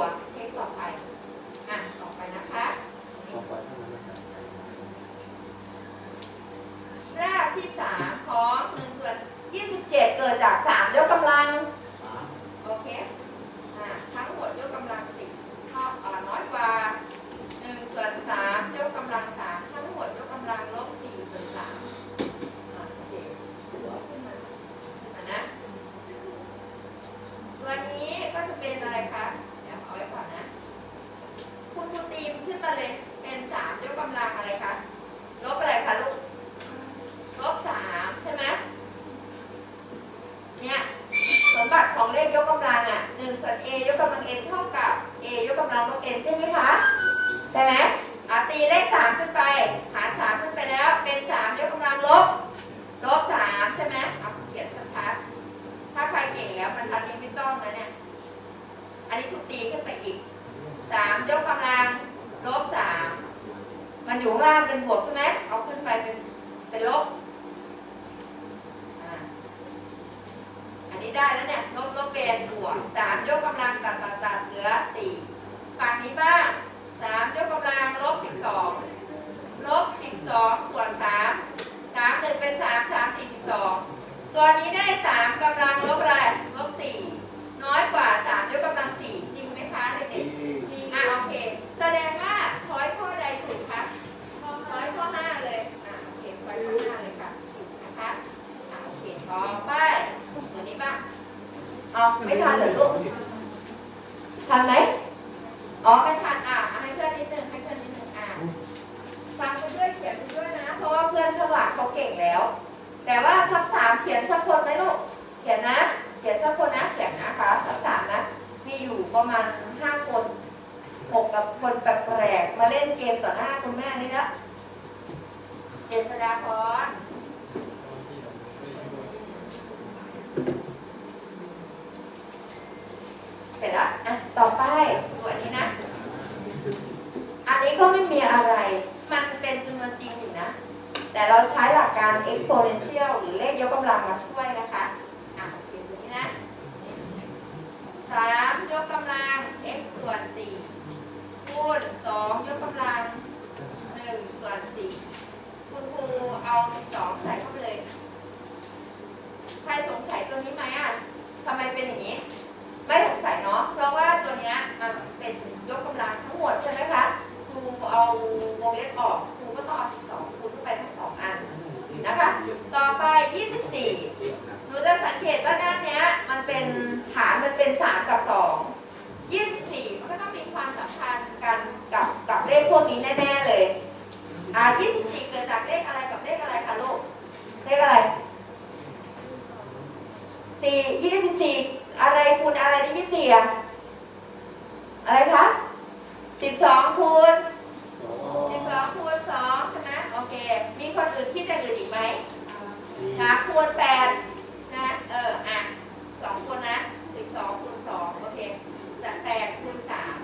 ตัวเช็คต่อไปอะต่อไปนะคะต่อไปถ้ามันไม่ตัดใจรากที่สามของหนึ่งส่วนยี่สิบเจ็ดเกิดจากสามยกกำลัง สาม โอเค อ่า ทั้งหมดยกกำลังสิบเท่าอ่าน้อยกว่าหนึ่งส่วนสามยกกำลังสามทั้งหมดยกกำลังลบสี่ส่วนสามอ่าโอเคหัวขึ้นมาอะนะ ตัวนี้ก็จะเป็นอะไรคะ เดี๋ยวเอาไว้ก่อนนะ คุณครูตีมขึ้นมาเลย เป็นสามยกกำลังอะไรคะ ลบอะไรคะลูก ลบสามใช่ไหมเนี่ย สมบัติของเลขยกกำลังอะหนึ่งส่วน a ยกกำลัง n เท่ากับ a ยกกำลังลบ n ใช่ไหมคะ ใช่ไหมอะตีเลขสามขึ้นไป หารสามขึ้นไปแล้ว เป็นสามยกกำลังลบ ลบสามใช่ไหมเอาเขียนชัดๆถ้าใครเก่งแล้วมันทันนี้ไม่ต้องนะเนี่ย อันนี้ถูกตีขึ้นไปอีกสามยกกำลังลบสามมันอยู่ข้างล่างเป็นบวกใช่ไหมเอาขึ้นไปเป็นเป็นลบอ,อันนี้ได้แล้วเนี่ยลบลบเป็นบวกสามยกกำลังตัดตัดตัดเหลือสี่ฝั่งนี้บ้างสามยกกำลังลบสิบสองลบสิบสองส่วนสามสามหนึ่ง เป็นสามสามสี่สิบสองตัวนี้ได้สามกำลังลบอะไรลบสี่น้อยกว่าสามยกกำลังสี่จริงไหมคะเด็กที่ๆอะโอเค แสดงว่าช้อยข้อใดถูกคะช้อยข้อห้าเลยอะโอเคช้อยข้อห้าเลยค่ะถูกนะคะอะโอเคต่อไปตัวนี้บ้างเอาไม่ทันเหรอลูกทันไหมอ๋อไม่ทัน เขาเก่งแล้ว แต่ว่าทักสามเขียนสักคนไหมลูกเขียนนะ เขียนสักคนนะเขียนนะคะทักสามนะ มีอยู่ประมาณห้าคนหกกับคนแปลกๆมาเล่นเกมต่อหน้าคุณแม่นี่แล้วเจษฎาพรเสร็จแล้วอะต่อไปส่วนนี้นะ อันนี้ก็ไม่มีอะไร มันเป็นจำนวนจริงอยู่นะ แต่เราใช้หลักการ exponential หรือเลขยกกำลังมาช่วยนะคะอะอเคตัวนี้นะสามยกกำลัง x ส่วนสี่คูณสองยกกำลังหนึ่งส่วนสี่คุณครูเอาสองใส่เข้าไปเลย ใครสงสัยตัวนี้ไหมอะทำไมเป็นอย่างนี้ ไม่สงสัยเนาะ เพราะว่าตัวเนี้ยมันเป็นยกกำลังทั้งหมดใช่ไหมคะ ครูเอาวงเล็บออก ครูก็ต้องเอาสองคูณเข้าไปทั้งสองอันนะคะ ต่อไป 24หนูจะสังเกตว่าด้านเนี้ย มันเป็นฐานมันเป็นสามกับสอง24มันก็ต้องมีความสัมพันธ์กันกับกับเลขพวกนี้แน่ๆเลย อ่า24เกิดจากเลขอะไรกับเลขอะไรคะลูกเลขอะไรสี่ยี่สิบสี่อะไรคูณอะไรได้ยี่สิบสี่อะอะไรคะสิบสองคูณสองสิบสองคูณสองใช่ไหมโอเค มีคนอื่นคิดอย่างอื่นอีกไหม ขาคูณแปดนะเอออะสองคนนะสิบสองคูณสองโอเคจะแปดคูณสาม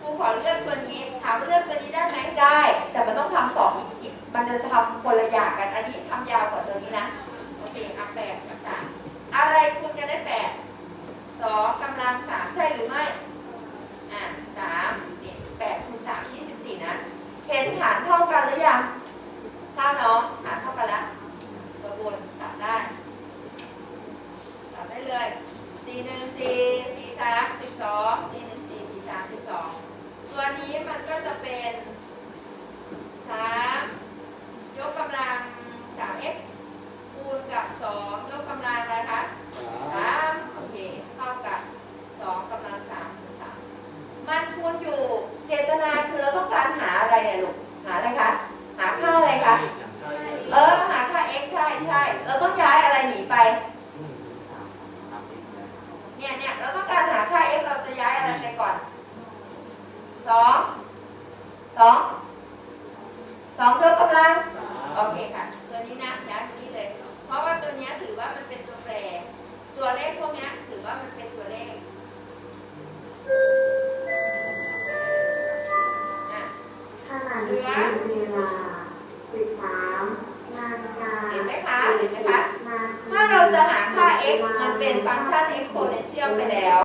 ครูขอเลือกตัวนี้ถามว่าเลือกตัวนี้ได้ไหมได้ แต่มันต้องทำสองอีกอีกมันจะทำคนละอย่างกัน อันนี้ทำยาวกว่าตัวนี้นะโอเคอะแปดกับสาม อะไรคุณจะได้แปดสองกำลังสามใช่หรือไม่ อ่าสามนี่แปดคูณสามยี่สิบสี่นะ เห็นฐานเท่ากันหรือยังเท่าเนาะฐานเท่ากันแล้วตัวบนตัดได้ ตัดได้เลยสี่หนึ่งสี่สี่สามสิบสองสี่หนึ่งสี่สี่สามสิบสองตัวนี้มันก็จะเป็นสามยกกำลังสาม x คูณกับสองยกกำลังอะไรคะสามสามโอเคเท่ากับสองกำลังสามคูณสามมันคูณอยู่เจตนาคือเราต้องการหาอะไรเนี่ยลูกหาอะไรคะหาค่าอะไรคะเออหาค่า x ใช่ใช่เราต้องย้ายอะไรหนีไป เนี่ยเนี่ยเราต้องการหาค่า x เราจะย้ายอะไรไปก่อน สองสองสองยกกำลังโอเคค่ะ ตัวนี้นะย้ายตัวนี้เลย เพราะว่าตัวเนี้ยถือว่ามันเป็นตัวแปร ตัวเลขพวกเนี้ยถือว่ามันเป็นตัวเลขอะขณะนี้เวลา13นาฬิกาเห็นไหมคะเห็นไหมคะนาทีถ้าเราจะหาค่า x มันเป็นฟังก์ชัน exponential ไปแล้ว